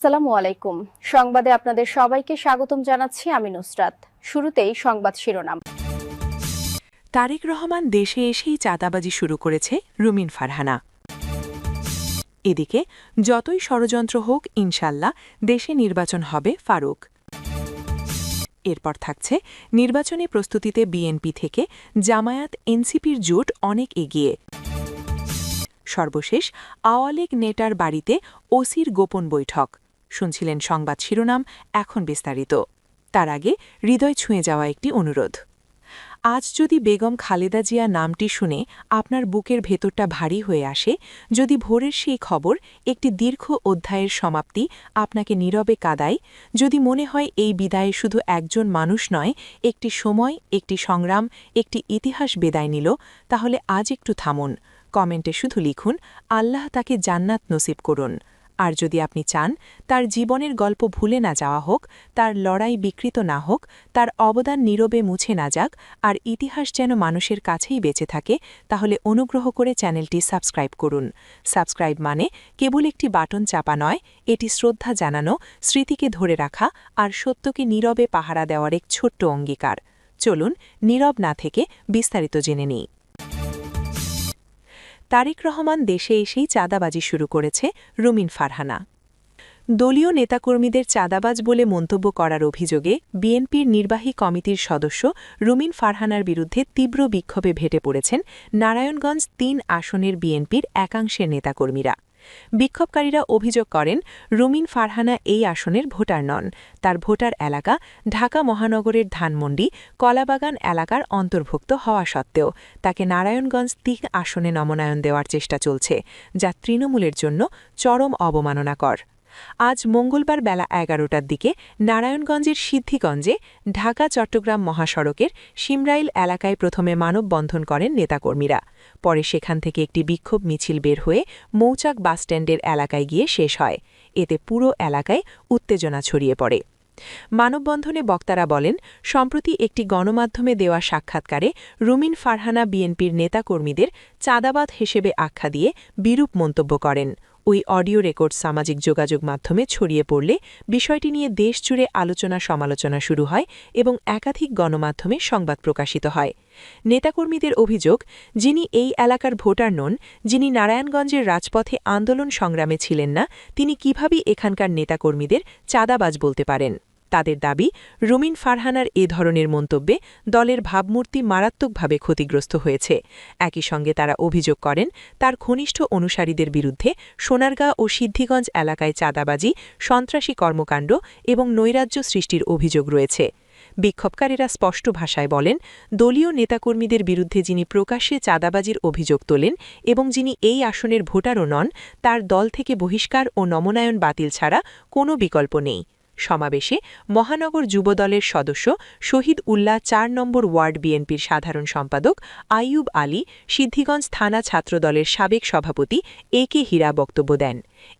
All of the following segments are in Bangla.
আসসালামু আলাইকুম। সংবাদে আপনাদের সবাইকে স্বাগতম জানাচ্ছি আমি নুসরাত। শুরুতেই সংবাদ শিরোনাম। তারেক রহমান দেশে এসেই চাঁদাবাজি শুরু করেছে রুমিন ফারহানা। এদিকে, যতই ষড়যন্ত্র হোক, ইনশাল্লাহ দেশে নির্বাচন হবে ফারুক। এরপর থাকছে, নির্বাচনী প্রস্তুতিতে বিএনপি থেকে জামায়াত এনসিপির জোট অনেক এগিয়ে। সর্বশেষ আওয়ামী নেটার বাড়িতে ওসির গোপন বৈঠক। শুনছিলেন সংবাদ শিরোনাম, এখন বিস্তারিত। তার আগে হৃদয় ছুঁয়ে যাওয়া একটি অনুরোধ। আজ যদি বেগম খালেদা জিয়া নামটি শুনে আপনার বুকের ভেতরটা ভারী হয়ে আসে, যদি ভোরের সেই খবর, একটি দীর্ঘ অধ্যায়ের সমাপ্তি আপনাকে নীরবে কাদায়, যদি মনে হয় এই বিদায়ে শুধু একজন মানুষ নয়, একটি সময়, একটি সংগ্রাম, একটি ইতিহাস বেদায় নিল, তাহলে আজ একটু থামুন। কমেন্টে শুধু লিখুন, আল্লাহ তাকে জান্নাত নসিব করুন। আর যদি আপনি চান, তার জীবনের গল্প ভুলে না যাওয়া হোক, তার লড়াই বিকৃত না হোক, তার অবদান নীরবে মুছে না যাক, আর ইতিহাস যেন মানুষের কাছেই বেঁচে থাকে, তাহলে অনুগ্রহ করে চ্যানেলটি সাবস্ক্রাইব করুন। সাবস্ক্রাইব মানে কেবল একটি বাটন চাপা নয়, এটি শ্রদ্ধা জানানো, স্মৃতিকে ধরে রাখা, আর সত্যকে নীরবে পাহারা দেওয়ার এক ছোট্ট অঙ্গীকার। চলুন, নীরব না থেকে বিস্তারিত জেনে নিই। তারেক রহমান দেশে এসেই চাঁদাবাজি শুরু করেছে রুমিন ফারহানা। দলীয় নেতাকর্মীদের চাঁদাবাজ বলে মন্তব্য করার অভিযোগে বিএনপির নির্বাহী কমিটির সদস্য রুমিন ফারহানার বিরুদ্ধে তীব্র বিক্ষোভে ভেটে পড়েছেন নারায়ণগঞ্জ তিন আসনের বিএনপির একাংশের নেতাকর্মীরা। বিক্ষোভকারীরা অভিযোগ করেন, রুমিন ফারহানা এই আসনের ভোটার নন। তার ভোটার এলাকা ঢাকা মহানগরের ধানমন্ডি, কলাবাগান এলাকার অন্তর্ভুক্ত হওয়া সত্ত্বেও তাকে নারায়ণগঞ্জ তিক আসনে নমনায়ন দেওয়ার চেষ্টা চলছে, যা তৃণমূলের জন্য চরম অবমাননাকর। আজ মঙ্গলবার বেলা এগারোটার দিকে নারায়ণগঞ্জের সিদ্ধিগঞ্জে ঢাকা চট্টগ্রাম মহাসড়কের সিমরাইল এলাকায় প্রথমে মানববন্ধন করেন নেতাকর্মীরা। পরে সেখান থেকে একটি বিক্ষোভ মিছিল বের হয়ে মৌচাক বাসস্ট্যান্ডের এলাকায় গিয়ে শেষ হয়। এতে পুরো এলাকায় উত্তেজনা ছড়িয়ে পড়ে। মানববন্ধনে বক্তারা বলেন, সম্প্রতি একটি গণমাধ্যমে দেওয়া সাক্ষাৎকারে রুমিন ফারহানা বিএনপির নেতাকর্মীদের চাঁদাবাদ হিসেবে আখ্যা দিয়ে বিরূপ মন্তব্য করেন। ওই অডিও রেকর্ড সামাজিক যোগাযোগ মাধ্যমে ছড়িয়ে পড়লে বিষয়টি নিয়ে দেশজুড়ে আলোচনা সমালোচনা শুরু হয় এবং একাধিক গণমাধ্যমে সংবাদ প্রকাশিত হয়। নেতাকর্মীদের অভিযোগ, যিনি এই এলাকার ভোটার নন, যিনি নারায়ণগঞ্জের রাজপথে আন্দোলন সংগ্রামে ছিলেন না, তিনি কীভাবে এখানকার নেতাকর্মীদের চাঁদাবাজ বলতে পারেন? তাদের দাবি, রুমিন ফারহানার এ ধরনের মন্তব্যে দলের ভাবমূর্তি মারাত্মকভাবে ক্ষতিগ্রস্ত হয়েছে। একই সঙ্গে তারা অভিযোগ করেন, তার ঘনিষ্ঠ অনুসারীদের বিরুদ্ধে সোনারগাঁ ও সিদ্ধিগঞ্জ এলাকায় চাঁদাবাজি, সন্ত্রাসী কর্মকাণ্ড এবং নৈরাজ্য সৃষ্টির অভিযোগ রয়েছে। বিক্ষোভকারীরা স্পষ্ট ভাষায় বলেন, দলীয় নেতাকর্মীদের বিরুদ্ধে যিনি প্রকাশ্যে চাঁদাবাজির অভিযোগ তোলেন এবং যিনি এই আসনের ভোটারও নন, তার দল থেকে বহিষ্কার ও নমনায়ন বাতিল ছাড়া কোনো বিকল্প নেই। সমাবেশে মহানগর যুবদলের সদস্য শহীদ উল্লাহ চার নম্বর ওয়ার্ড বিএনপির সাধারণ সম্পাদক আইয়ুব আলী, সিদ্ধিগঞ্জ থানা ছাত্রদলের সাবেক সভাপতি এ কে হীরা বক্তব্য দেন।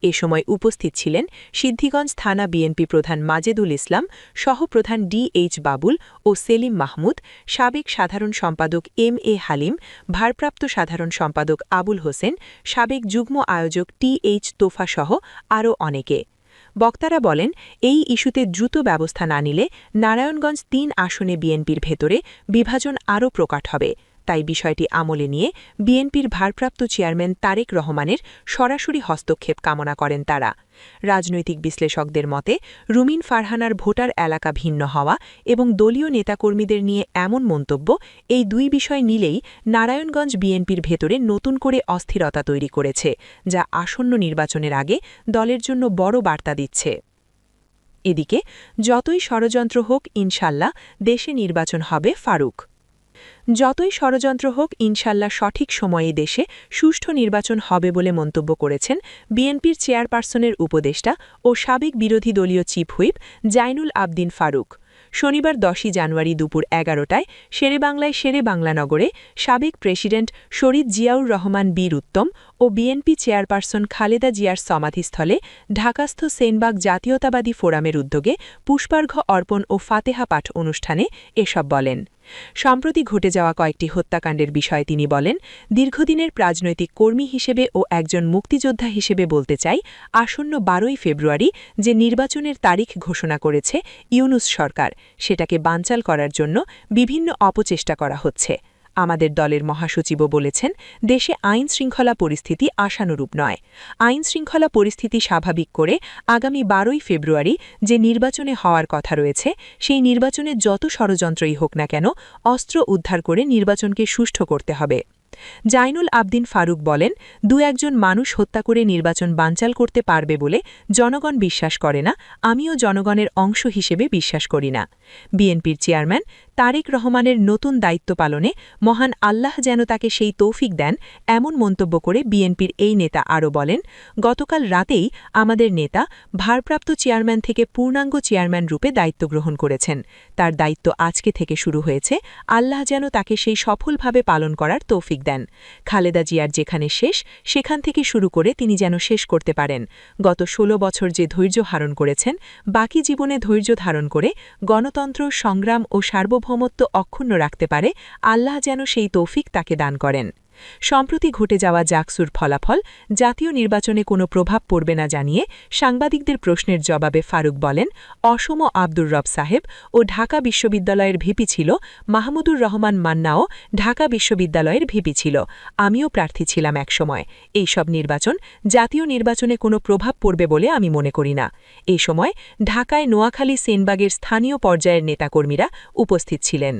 এ সময় উপস্থিত ছিলেন সিদ্ধিগঞ্জ থানা বিএনপি প্রধান মাজেদুল ইসলাম, সহপ্রধান ডি এইচ বাবুল ও সেলিম মাহমুদ, সাবেক সাধারণ সম্পাদক এম এ হালিম, ভারপ্রাপ্ত সাধারণ সম্পাদক আবুল হোসেন, সাবেক যুগ্ম আয়োজক টি এইচ তোফা সহ আরও অনেকে। বক্তারা বলেন, এই ইস্যুতে দ্রুত ব্যবস্থা না নিলে নারায়ণগঞ্জ তিন আসনে বিএনপির ভেতরে বিভাজন আরও প্রকাট হবে। তাই বিষয়টি আমলে নিয়ে বিএনপির ভারপ্রাপ্ত চেয়ারম্যান তারেক রহমানের সরাসরি হস্তক্ষেপ কামনা করেন তারা। রাজনৈতিক বিশ্লেষকদের মতে, রুমিন ফারহানার ভোটার এলাকা ভিন্ন হওয়া এবং দলীয় নেতাকর্মীদের নিয়ে এমন মন্তব্য এই দুই বিষয় নিলেই নারায়ণগঞ্জ বিএনপির ভেতরে নতুন করে অস্থিরতা তৈরি করেছে, যা আসন্ন নির্বাচনের আগে দলের জন্য বড় বার্তা দিচ্ছে। এদিকে, যতই ষড়যন্ত্র হোক, ইনশাল্লাহ দেশে নির্বাচন হবে ফারুক। যতই ষড়যন্ত্র হোক, ইনশাল্লাহ সঠিক সময়ে দেশে সুষ্ঠু নির্বাচন হবে বলে মন্তব্য করেছেন বিএনপির চেয়ারপারসনের উপদেষ্টা ও সাবেক বিরোধী দলীয় চিফ হুইপ জাইনুল আবদিন ফারুক। শনিবার দশই জানুয়ারি দুপুর এগারোটায় শেরেবাংলায় শেরে বাংলানগরে সাবেক প্রেসিডেন্ট শরীদ জিয়াউর রহমান বীর উত্তম ও বিএনপি চেয়ারপারসন খালেদা জিয়ার সমাধিস্থলে ঢাকাস্থ সেনবাগ জাতীয়তাবাদী ফোরামের উদ্যোগে পুষ্পার্ঘ্য অর্পণ ও ফাতেহা পাঠ অনুষ্ঠানে এসব বলেন। সম্প্রতি ঘটে যাওয়া কয়েকটি হত্যাকাণ্ডের বিষয়ে তিনি বলেন, দীর্ঘদিনের রাজনৈতিক কর্মী হিসেবে ও একজন মুক্তিযোদ্ধা হিসেবে বলতে চাই, আসন্ন বারোই ফেব্রুয়ারি যে নির্বাচনের তারিখ ঘোষণা করেছে ইউনুস সরকার, সেটাকে বানচাল করার জন্য বিভিন্ন অপচেষ্টা করা হচ্ছে। আমাদের দলের মহাসচিবও বলেছেন, দেশে আইন শৃঙ্খলা পরিস্থিতি আশানুরূপ নয়। আইন শৃঙ্খলা পরিস্থিতি স্বাভাবিক করে আগামী বারোই ফেব্রুয়ারি যে নির্বাচনে হওয়ার কথা রয়েছে, সেই নির্বাচনে যত ষড়যন্ত্রই হোক না কেন, অস্ত্র উদ্ধার করে নির্বাচনকে সুষ্ঠু করতে হবে। জাইনুল আবদিন ফারুক বলেন, দু একজন মানুষ হত্যা করে নির্বাচন বানচাল করতে পারবে বলে জনগণ বিশ্বাস করে না, আমিও জনগণের অংশ হিসেবে বিশ্বাস করি না। বিএনপির চেয়ারম্যান তারেক রহমানের নতুন দায়িত্ব পালনে মহান আল্লাহ যেন তাকে সেই তৌফিক দেন এমন মন্তব্য করে বিএনপির এই নেতা আরও বলেন, গতকাল রাতেই আমাদের নেতা ভারপ্রাপ্ত চেয়ারম্যান থেকে পূর্ণাঙ্গ চেয়ারম্যান রূপে দায়িত্ব গ্রহণ করেছেন। তার দায়িত্ব আজকে থেকে শুরু হয়েছে। আল্লাহ যেন তাকে সেই সফলভাবে পালন করার তৌফিক দেন। খালেদা জিয়ার যেখানে শেষ, সেখান থেকে শুরু করে তিনি যেন শেষ করতে পারেন। গত ১৬ বছর যে ধৈর্য ধারণ করেছেন, বাকি জীবনে ধৈর্য ধারণ করে গণতন্ত্র, সংগ্রাম ও সার্বভৌমত্ব অক্ষুণ্ণ রাখতে পারে আল্লাহ যেন সেই তৌফিক তাকে দান করেন। সম্প্রতি ঘটে যাওয়া জাকসুর ফলাফল, জাতীয় নির্বাচনে কোনো প্রভাব পড়বে না জানিয়ে সাংবাদিকদের প্রশ্নের জবাবে ফারুক বলেন, অসম আব্দুর রব সাহেব ও ঢাকা বিশ্ববিদ্যালয়ের ভিপি ছিল মাহমুদুর রহমান মান্নাও ঢাকা বিশ্ববিদ্যালয়ের ভিপি ছিল। আমিও প্রার্থী ছিলাম একসময়। এই সব নির্বাচন জাতীয় নির্বাচনে কোনো প্রভাব পড়বে বলে আমি মনে করি না। এই সময় ঢাকায় নোয়াখালী, সেনবাগের স্থানীয় পর্যায়ের নেতাকর্মীরা উপস্থিত ছিলেন।